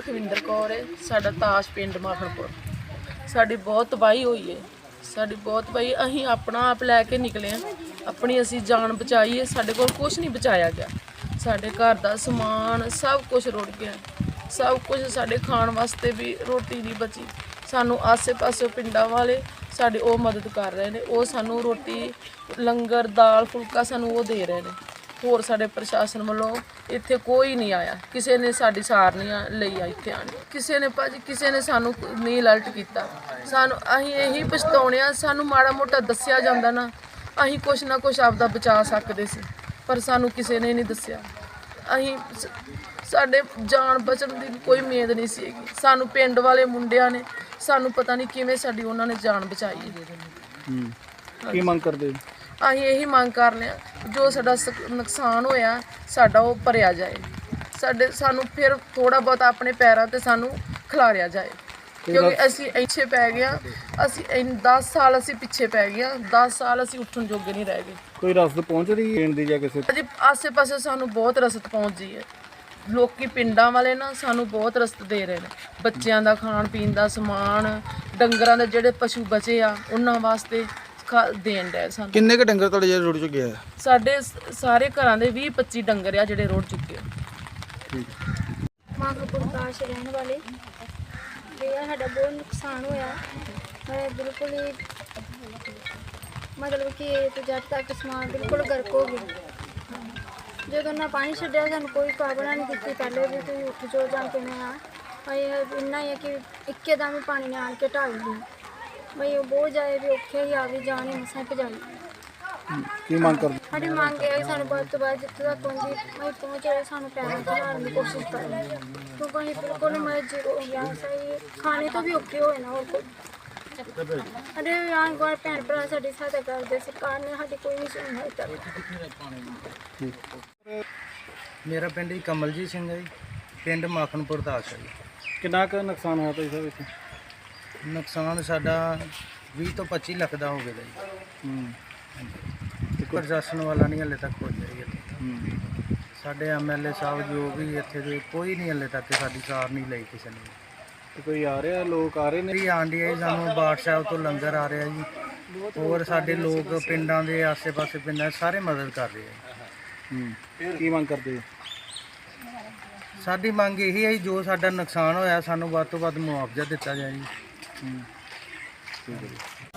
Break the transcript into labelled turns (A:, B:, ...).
A: ਲਖਵਿੰਦਰ ਕੌਰ ਹੈ, ਸਾਡਾ ਤਾਸ਼ ਪਿੰਡ ਮਾਖਣਪੁਰ। ਸਾਡੀ ਬਹੁਤ ਤਬਾਹੀ ਹੋਈ ਹੈ। ਸਾਡੀ ਬਹੁਤ ਤਬਾਹੀ, ਅਸੀਂ ਆਪਣਾ ਆਪ ਲੈ ਕੇ ਨਿਕਲੇ ਹਾਂ। ਆਪਣੀ ਅਸੀਂ ਜਾਨ ਬਚਾਈ ਹੈ, ਸਾਡੇ ਕੋਲ ਕੁਝ ਨਹੀਂ ਬਚਾਇਆ ਗਿਆ। ਸਾਡੇ ਘਰ ਦਾ ਸਮਾਨ ਸਭ ਕੁਝ ਰੁੜ ਗਿਆ। ਸਭ ਕੁਝ ਸਾਡੇ ਖਾਣ ਵਾਸਤੇ ਵੀ ਰੋਟੀ ਨਹੀਂ ਬਚੀ। ਸਾਨੂੰ ਆਸੇ-ਪਾਸੇ ਪਿੰਡਾਂ ਵਾਲੇ ਸਾਡੇ ਉਹ ਮਦਦ ਕਰ ਰਹੇ ਨੇ। ਉਹ ਸਾਨੂੰ ਰੋਟੀ, ਲੰਗਰ ਦਾਲ ਫੁਲਕਾ ਸਾਨੂੰ ਉਹ ਦੇ ਰਹੇ ਨੇ। ਹੋਰ ਸਾਡੇ ਪ੍ਰਸ਼ਾਸਨ ਵੱਲੋਂ ਇੱਥੇ ਕੋਈ ਨਹੀਂ ਆਇਆ। ਕਿਸੇ ਨੇ ਸਾਡੀ ਸਾਰ ਨਹੀਂ ਲਈ ਆ ਇੱਥੇ ਆਣ ਕਿਸੇ ਨੇ ਭਾਜੀ ਕਿਸੇ ਨੇ ਸਾਨੂੰ ਨਹੀਂ ਅਲਰਟ ਕੀਤਾ। ਸਾਨੂੰ ਅਸੀਂ ਇਹੀ ਪਛਤਾਉਣੇ ਆ ਸਾਨੂੰ ਮਾੜਾ ਮੋਟਾ ਦੱਸਿਆ ਜਾਂਦਾ ਨਾ ਅਸੀਂ ਕੁਛ ਨਾ ਕੁਛ ਆਪਦਾ ਬਚਾ ਸਕਦੇ ਸੀ ਪਰ ਸਾਨੂੰ ਕਿਸੇ ਨੇ ਨਹੀਂ ਦੱਸਿਆ। ਅਸੀਂ ਸਾਡੇ ਜਾਨ ਬਚਣ ਦੀ ਕੋਈ ਉਮੀਦ ਨਹੀਂ ਸੀ ਸਾਨੂੰ ਪਿੰਡ ਵਾਲੇ ਮੁੰਡਿਆਂ ਨੇ ਸਾਨੂੰ ਪਤਾ ਨਹੀਂ ਕਿਵੇਂ ਸਾਡੀ ਉਹਨਾਂ ਨੇ ਜਾਨ ਬਚਾਈ।
B: ਕੀ ਮੰਗ ਕਰਦੇ?
A: ਅਸੀਂ ਇਹੀ ਮੰਗ ਕਰ ਲਿਆ ਜੋ ਸਾਡਾ ਸ- ਨੁਕਸਾਨ ਹੋਇਆ ਸਾਡਾ ਉਹ ਭਰਿਆ ਜਾਏ। ਸਾਡੇ ਸਾਨੂੰ ਫਿਰ ਥੋੜਾ ਬਹੁਤ ਆਪਣੇ ਪੈਰਾਂ ਤੇ ਸਾਨੂੰ ਖਿਲਾਰਿਆ ਜਾਏ। ਕਿਉਂਕਿ ਅਸੀਂ ਇੱਥੇ ਪੈ ਗਏ ਹਾਂ, ਅਸੀਂ 10 ਸਾਲ ਅਸੀਂ ਪਿੱਛੇ ਪੈ ਗਏ ਹਾਂ। 10 ਸਾਲ ਅਸੀਂ ਉੱਠਣ ਜੋਗੇ ਨਹੀਂ ਰਹਿ ਗਏ।
B: ਕੋਈ ਰਸਦ ਪਹੁੰਚ ਰਹੀ ਹੈ ਦੀ ਜਾਂ ਕਿਸੇ
A: ਅਜੇ ਆਸੇ-ਪਾਸੇ ਸਾਨੂੰ ਬਹੁਤ ਰਸਦ ਪਹੁੰਚਦੀ ਹੈ। ਲੋਕੀ ਪਿੰਡਾਂ ਵਾਲੇ ਨਾ ਸਾਨੂੰ ਬਹੁਤ ਰਸਦ ਦੇ ਰਹੇ ਨੇ। ਬੱਚਿਆਂ ਦਾ ਖਾਣ ਪੀਣ ਦਾ ਸਮਾਨ ਡੰਗਰਾਂ ਦੇ ਜਿਹੜੇ ਪਸ਼ੂ ਬਚੇ ਆ ਉਹਨਾਂ ਵਾਸਤੇ ਖਾ- ਦੇਣ ਡੈ ਸਾਨੂੰ।
C: ਕਿੰਨੇ ਕ ਡੰਗਰ ਤੁਹਾਡੇ ਜਿਹੜੇ ਰੁੜ ਚੁੱਕੇ ਆ
A: ਸਾਡੇ ਸ- ਸਾਰੇ ਘਰਾਂ ਦੇ 20 25 ਡੰਗਰ ਆ ਜਿਹੜੇ ਰੁੜ ਚੁੱਕੇ ਆ।
D: ਮਾਖਪੁਰ ਕਾਸ਼ ਰਹਿਣ ਵਾਲੇ। ਸਾਡਾ ਬਹੁਤ ਨੁਕਸਾਨ ਹੋਇਆ। ਮੈਂ ਬਿਲਕੁਲ ਹੀ ਮਤਲਬ ਕਿ ਇਹ ਤੋਂ ਜਦ ਤੱਕ ਸਮਾਨ ਬਿਲਕੁਲ ਗਰਕ ਹੋ ਗਿਆ। ਜਦੋਂ ਨਾ ਪਾਣੀ ਛੱਡਿਆ ਸਾਨੂੰ ਕੋਈ ਕਾਬਲਾ ਨਹੀਂ ਕੀਤੀ। ਪਹਿਲੇ ਵੀ ਤੁਸੀਂ ਉੱਠ ਜੋ ਜਾਂ ਕਿਵੇਂ ਆ। ਭਾਈ ਇਹ ਇੰਨਾ ਹੀ ਹੈ ਕਿ ਇੱਕੇ ਦਮ ਹੀ ਪਾਣੀ ਨੇ ਆਣ ਕੇ ਢਾਲ ਲਈ ਬਈ ਉਹ ਬਹੁਤ ਜਾਏ ਵੀ ਔਖੇ ਹੀ ਆ ਜਾਣ ਹੀ ਮਸਾਂ ਭਜਾਈ।
B: ਕੀ ਮੰਗ ਕਰਦੇ?
D: ਸਾਡੀ ਮੰਗ ਇਹ ਹੈ ਕਿ ਸਾਨੂੰ ਵੱਧ ਤੋਂ ਵੱਧ ਜਿੱਥੇ ਤੱਕ ਹੁੰਦੀ ਅਸੀਂ ਪਹੁੰਚ ਸਾਨੂੰ ਪੈਰਾਂ ਤੇ ਮਾਰਨ ਦੀ ਕੋਸ਼ਿਸ਼ ਕਰਨ। ਕਿਉਂਕਿ ਅਸੀਂ ਬਿਲਕੁਲ ਮਰਜ਼ੀ ਹੋ ਗਿਆ ਸਹੀ ਖਾਣੇ ਤੋਂ ਵੀ ਔਖੇ ਹੋਏ ਨਾ ਹੋਰ ਕੋਈ। ਅਰੇ ਆਂ ਗੋਰ ਭੈਣ ਭਰਾ ਸਾਡੀ ਸਹਾਇਤਾ ਕਰਦੇ ਸਰਕਾਰ ਨੇ ਸਾਡੀ ਕੋਈ ਨਹੀਂ ਸੁਣਵਾਈ ਕਰਦੀ
E: ਮੇਰਾ ਪਿੰਡ ਜੀ ਕਮਲਜੀਤ ਸਿੰਘ ਹੈ ਜੀ ਪਿੰਡ ਮਾਖਣਪੁਰ ਦਾ ਆਸ਼ਾ ਜੀ।
B: ਕਿੰਨਾ ਕੁ ਨੁਕਸਾਨ ਹੋਇਆ ਤੁਸੀਂ ਸਭ ਵਿੱਚ
E: ਨੁਕਸਾਨ ਸਾਡਾ 20 ਤੋਂ 25 ਲੱਖ ਦਾ ਹੋ ਗਿਆ ਜੀ।
B: ਹੂੰ।
E: ਪ੍ਰਸ਼ਾਸਨ ਵਾਲਾ ਨਹੀਂ ਹਲੇ ਤੱਕ ਪਹੁੰਚਿਆ ਜੀ ਇੱਥੇ।
B: ਹੂੰ।
E: ਸਾਡੇ ਐਮਐਲਏ ਸਾਹਿਬ ਜੋ ਵੀ ਇੱਥੇ ਦੇ ਕੋਈ ਨਹੀਂ ਹਲੇ ਤੱਕ ਸਾਡੀ ਸਾਰ ਨਹੀਂ ਲਈ ਕਿਸੇ ਨੇ।
B: ਤੇ ਕੋਈ ਆ ਰਿਹਾ? ਲੋਕ ਆ ਰਹੇ ਨੇ?
E: ਮੇਰੀ ਆਂਡੀ ਹੈ ਜੀ ਸਾਨੂੰ ਬਾਠ ਸਾਹਿਬ ਤੋਂ ਲੰਗਰ ਆ ਰਿਹਾ ਜੀ। ਹੋਰ ਸਾਡੇ ਲੋਕ ਪਿੰਡਾਂ ਦੇ ਆਸੇ-ਪਾਸੇ ਪਿੰਡਾਂ ਦੇ ਸਾਰੇ ਮਦਦ ਕਰ ਰਹੇ ਆ।
B: ਹੂੰ। ਕੀ ਮੰਗ ਕਰਦੇ ਹੋ?
E: ਸਾਡੀ ਮੰਗ ਇਹੀ ਹੈ ਜੀ, ਜੋ ਸਾਡਾ ਨੁਕਸਾਨ ਹੋਇਆ ਸਾਨੂੰ ਵੱਧ ਤੋਂ ਵੱਧ ਮੁਆਵਜ਼ਾ ਦਿੱਤਾ ਜਾਏ ਜੀ।
B: Mm. Yeah.